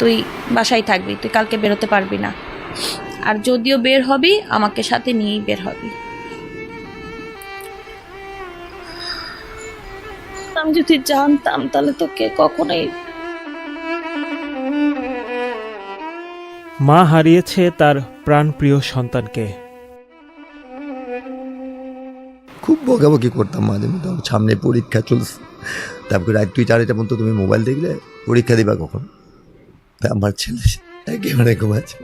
তুই বাসায় থাকবি তুই কালকে বেরোতে পারবি না। আর যদিও বের হবি আমাকে সাথে নিয়েই বের হবি। আমি যদি জানতাম তাহলে তোকে কখনোই মা হারিয়েছে তার প্রাণপ্রিয় সন্তানকে। খুব বকাবকি করতাম মাঝে মধ্যে সামনে পরীক্ষা চলছে। তারপরে রাত দুই চারটা পর্যন্ত তুমি মোবাইল দেখলে পরীক্ষা দিবা কখন? আমার ছেলে একেবারে ঘুমাচ্ছে।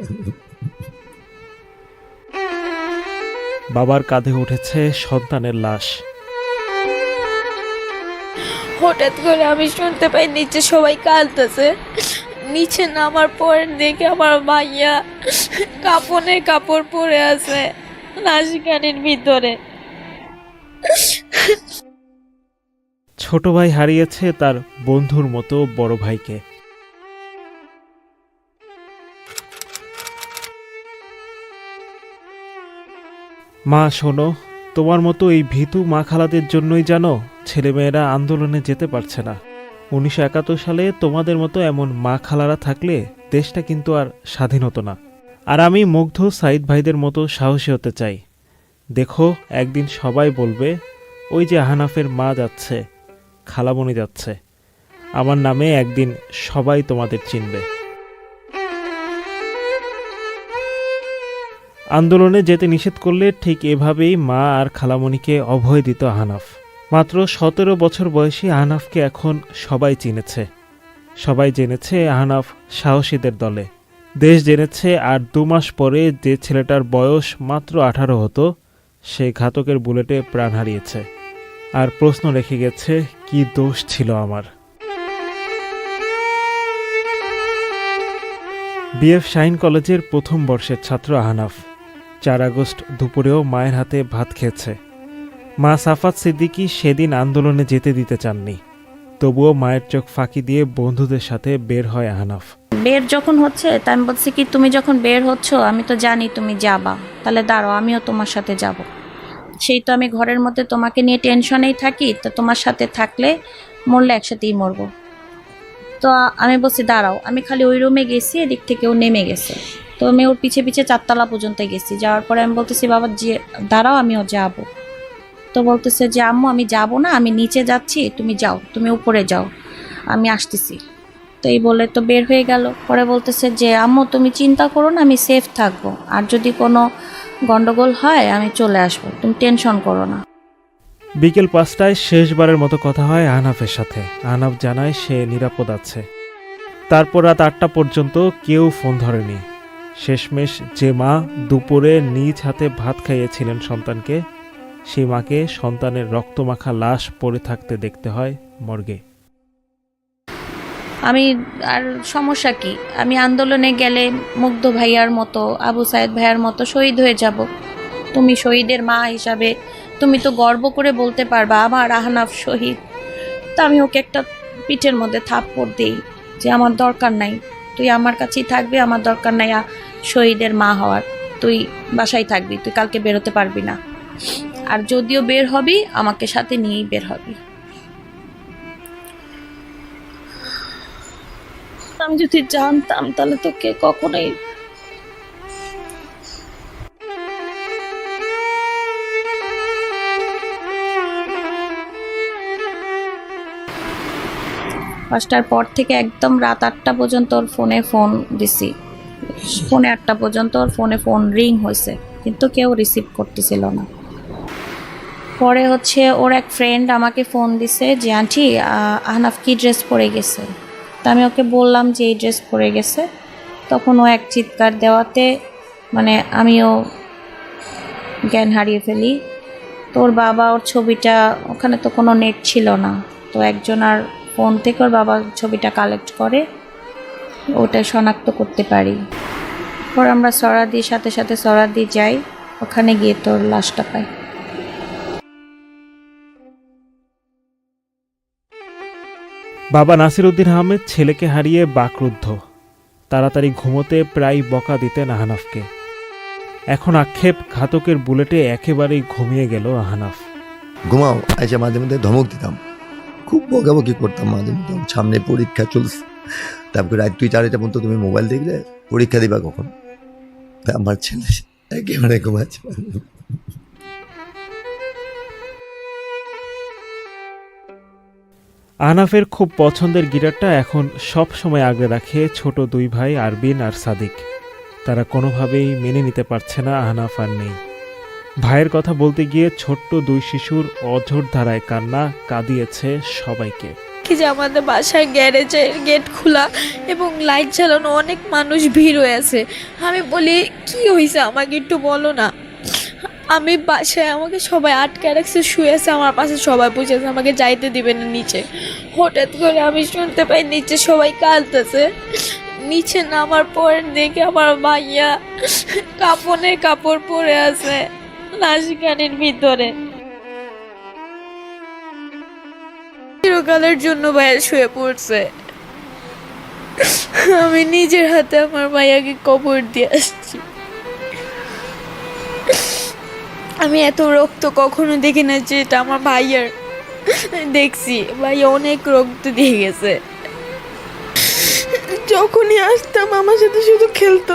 বাবার কাঁধে উঠেছে সন্তানের লাশ। হঠাৎ করে আমি শুনতে পাই নিচে সবাই কাঁদতেছে। নিচে নামার পর দেখে আমার মাইয়া কাপড়ে কাপড় পরে আছে লাশখানির ভিতরে। ছোট ভাই হারিয়েছে তার বন্ধুর মতো বড় ভাইকে। মা, শোনো, তোমার মতো এই ভীতু মা খালাদের জন্যই জানো ছেলেমেয়েরা আন্দোলনে যেতে পারছে না। উনিশশো একাত্তর সালে তোমাদের মতো এমন মা খালারা থাকলে দেশটা কিন্তু আর স্বাধীন হতো না। আর আমি মুগ্ধ সাইদ ভাইদের মতো সাহসী হতে চাই। দেখো, একদিন সবাই বলবে, ওই যে আহানাফের মা যাচ্ছে, খালামণি যাচ্ছে। আমার নামে একদিন সবাই তোমাদের চিনবে। আন্দোলনে যেতে নিষেধ করলে ঠিক এভাবেই মা আর খালামণিকে অভয় দিত আহনাফ। মাত্র সতেরো বছর বয়সী আহনাফকে এখন সবাই চিনেছে। সবাই জেনেছে আহনাফ সাহসীদের দলে। দেশ জেনেছে আর দু মাস পরে যে ছেলেটার বয়স মাত্র আঠারো হতো, সে ঘাতকের বুলেটে প্রাণ হারিয়েছে। আর প্রশ্ন রেখে গেছে, কি দোষ ছিল আমার? বিএফ শাইন কলেজের প্রথম বর্ষের ছাত্র আহনাফ। চার আগস্ট দুপুরেও মায়ের হাতে ভাত খেয়েছে। মা সাফাত সিদ্দিকি সেদিন আন্দোলনে যেতে দিতে চাননি। তবুও মায়ের চোখ ফাঁকি দিয়ে বন্ধুদের সাথে বের হয় আহনাফ। বের যখন হচ্ছে তাই আমি বলছি কি, তুমি যখন বের হচ্ছ, আমি তো জানি তুমি যাবা। তাহলে দাঁড়াও, আমিও তোমার সাথে যাব। সেই তো আমি ঘরের মধ্যে তোমাকে নিয়ে টেনশনেই থাকি, তো তোমার সাথে থাকলে মরলে একসাথেই মরবো। তো আমি বলছি, দাঁড়াও, আমি খালি ওই রুমে গেছি, এদিক থেকেও নেমে গেছে। তো আমি ওর পিছে পিছে চারতলা পর্যন্ত গেছি। যাওয়ার পরে আমি বলতেছি, বাবা, যে, দাঁড়াও, আমিও যাব। তো বলতেছে যে, আম্মু, আমি যাব না, আমি নিচে যাচ্ছি, তুমি যাও, তুমি উপরে যাও, আমি আসতেছি। তো এই বলে তো বের হয়ে গেল। পরে বলতেছে যে, আম্মু, তুমি চিন্তা করো না, আমি সেফ থাকব। আর যদি কোনো গন্ডগোল হয়, আমি চলে আসব। তুমি টেনশন করো না। বিকেল পাঁচটায় শেষবারের মতো কথা হয় আহনাফের সাথে। আহনাফ জানায় সে নিরাপদ আছে। তারপর রাত আটটা পর্যন্ত কেউ ফোন ধরেনি। শেষমেশ যে মা দুপুরে নিজ হাতে ভাত খাইয়েছিলেন সন্তানকে সেই মাকে সন্তানের রক্তমাখা লাশ পড়ে থাকতে দেখতে হয় মর্গে। আমি, আর সমস্যা কি? আমি আন্দোলনে গেলে মুগ্ধ ভাইয়ার মতো, আবু সায়েদ ভাইয়ার মতো শহীদ হয়ে যাব। তুমি শহীদের মা হিসাবে, তুমি তো গর্ব করে বলতে পারবা আমার আহনাফ শহীদ। তা আমি ওকে একটা পিঠের মধ্যে থাপ্পড় দিই যে আমার দরকার নাই। তুই আমার কাছেই থাকবি, আমার দরকার নাই। শহীদের মা হওয়ার। তুই বাসায় থাকবি, তুই কালকে বেরোতে পারবি না। আর যদিও বের হবি, আমাকে সাথে নিয়েই বের হবি। আমি যদি জানতাম, তাহলে তোকে কখনোই পাঁচটার পর থেকে একদম রাত আটটা পর্যন্ত ওর ফোনে ফোন দিছি। ফোনে আটটা পর্যন্ত ওর ফোনে ফোন রিং হয়েছে কিন্তু কেউ রিসিভ করতেছিল না। পরে হচ্ছে ওর এক ফ্রেন্ড আমাকে ফোন দিছে যে আন্টি আহ, আহনাফ কি ড্রেস পরে গেছে? তা আমি ওকে বললাম যে এই ড্রেস পরে গেছে। তখন ও এক চিৎকার দেওয়াতে মানে আমিও জ্ঞান হারিয়ে ফেলি। তোর বাবা ওর ছবিটা ওখানে তো কোনো নেট ছিল না। তো একজন আর ফোন থেকে ওর বাবা ছবিটা কালেক্ট করে। ওটা শনাক্ত করতে পারি। পর আমরা সরাদির সাথে সাথে সরাদি যাই ওখানে গিয়ে তোর লাশটা পাই। বাবা নাসিরউদ্দিন আহমেদ ছেলেকে হারিয়ে বাকরুদ্ধ। তাড়াতাড়ি ঘুমোতে প্রায় বকা দিতেন আহনাফকে। এখন আক্ষেপ ঘাতকের বুলেটে একেবারেই ঘুমিয়ে গেল আহনাফ। ঘুমাও এসে মাঝে মধ্যে ধমক দিতাম। খুব বকাবকি করতাম মাঝে মধ্যে। সামনে পরীক্ষা চলছে। তারপরে রাত দুই, চারিটা পর্যন্ত তুমি মোবাইল দেখলে পরীক্ষা দিবা কখন? আমার ছেলে একেবারে ঘুমাচ্ছে। আহনাফের খুব পছন্দের গিটারটা এখন সব সময় আগলে রাখে ছোট দুই ভাই আরবিন আর সাদিক। তারা কোনোভাবেই মেনে নিতে পারছে না আহনাফ আর নেই। ভাইয়ের কথা বলতে গিয়ে ছোট্ট দুই শিশুর অঝোর ধারায় কান্না কাঁদিয়েছে সবাইকে। কি যে আমাদের বাসার গ্যারেজের গেট খোলা এবং লাইট জ্বালানো অনেক মানুষ ভিড় হয়ে আছে। আমি বলি, কি হয়েছে আমাকে একটু বলো না। আমি বাসায় আমাকে সবাই আটকে রাখছে, শুয়ে আছে, আমার পাশে সবাই বসে আছে, আমাকে যাইতে দিবে না নিচে। হঠাৎ করে আমি শুনতে পাই নিচে সবাই কাঁদতেছে। নিচে নামার পর দেখে আমার ভাইয়া কাপড়ে কাপড় পরে আছে নাশিকানির ভিতরে। চিরকালের জন্য ভাইয়া শুয়ে পড়ছে। আমি নিজের হাতে আমার ভাইয়াকে কবর দিয়ে আসছি। আমি এত রক্ত কখনো দেখি না যে এটা আমার ভাইয়ার। দেখছি ভাই অনেক রক্ত দিয়ে গেছে। যখনই আসতাম আমার সাথে শুধু খেলতো।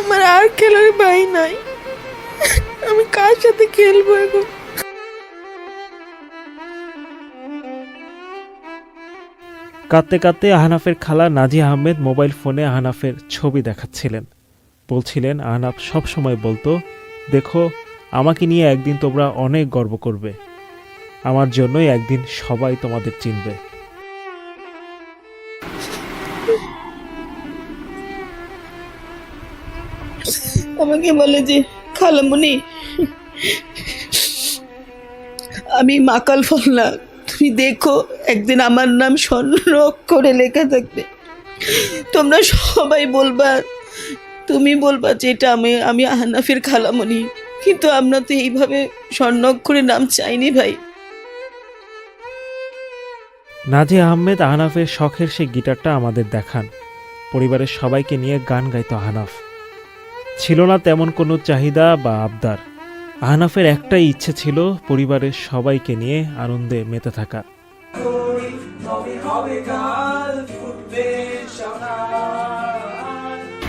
আমার আর খেলার ভাই নাই। আমি কার সাথে খেলব এখন? কাঁদতে কাঁদতে আহনাফের খালা নাজি আহমেদ মোবাইল ফোনে আহনাফের ছবি দেখাচ্ছিলেন। বলছিলেন, আহনাফ সব সময় বলতো, দেখো, আমাকে নিয়ে একদিন তোমরা অনেক গর্ব করবে। আমার জন্যই একদিন সবাই তোমাদের চিনবে। আমাকে বলে যে, খালামুনি, আমি মাকাল ফলনা তুমি দেখো, একদিন আমার নাম স্বর্ণ করে লেখা থাকবে। তোমরা সবাই বলবা, তুমি বলবা যে এটা আমি আমি আহনাফের খালামুনি কিন্তু আমরা তো এইভাবে স্বর্ণ অক্ষরে নাম চাইনি ভাই। নাজি আহমেদ আহনাফের শখের সেই গিটারটা আমাদের দেখান। পরিবারের সবাইকে নিয়ে গান গাইতো আহনাফ। ছিল না তেমন কোনো চাহিদা বা আবদার। আহনাফের একটাই ইচ্ছে ছিল পরিবারের সবাইকে নিয়ে আনন্দে মেতে থাকা।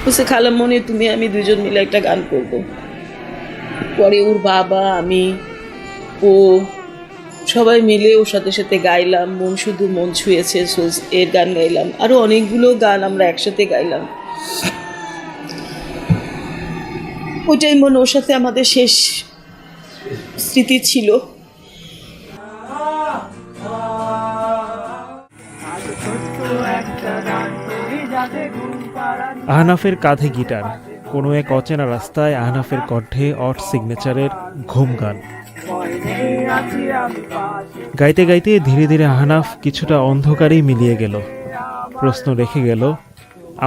বলছে খালামুনি তুমি আমি দুজন মিলে একটা গান করব। পরে ওর বাবা, আমি, ও সবাই মিলে ওর সাথে সাথে গাইলাম, মন শুধু মন ছুঁয়েছে এর গান গাইলাম। আরও অনেকগুলো গান আমরা একসাথে গাইলাম। ওইটাই মনে, ওর সাথে আমাদের শেষ স্মৃতি ছিল। আহনাফের কাঁধে গিটার, কোনো এক অচেনা রাস্তায় আহনাফের কণ্ঠে অট সিগনেচারের ঘুম গান। গাইতে গাইতে ধীরে ধীরে আহনাফ কিছুটা অন্ধকারেই মিলিয়ে গেল। প্রশ্ন রেখে গেল,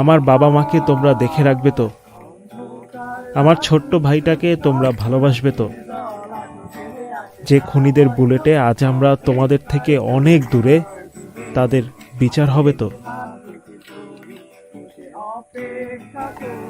আমার বাবা মাকে তোমরা দেখে রাখবে তো? আমার ছোট্ট ভাইটাকে তোমরা ভালোবাসবে তো? যে খুনিদের বুলেটে আজ আমরা তোমাদের থেকে অনেক দূরে তাদের বিচার হবে তো?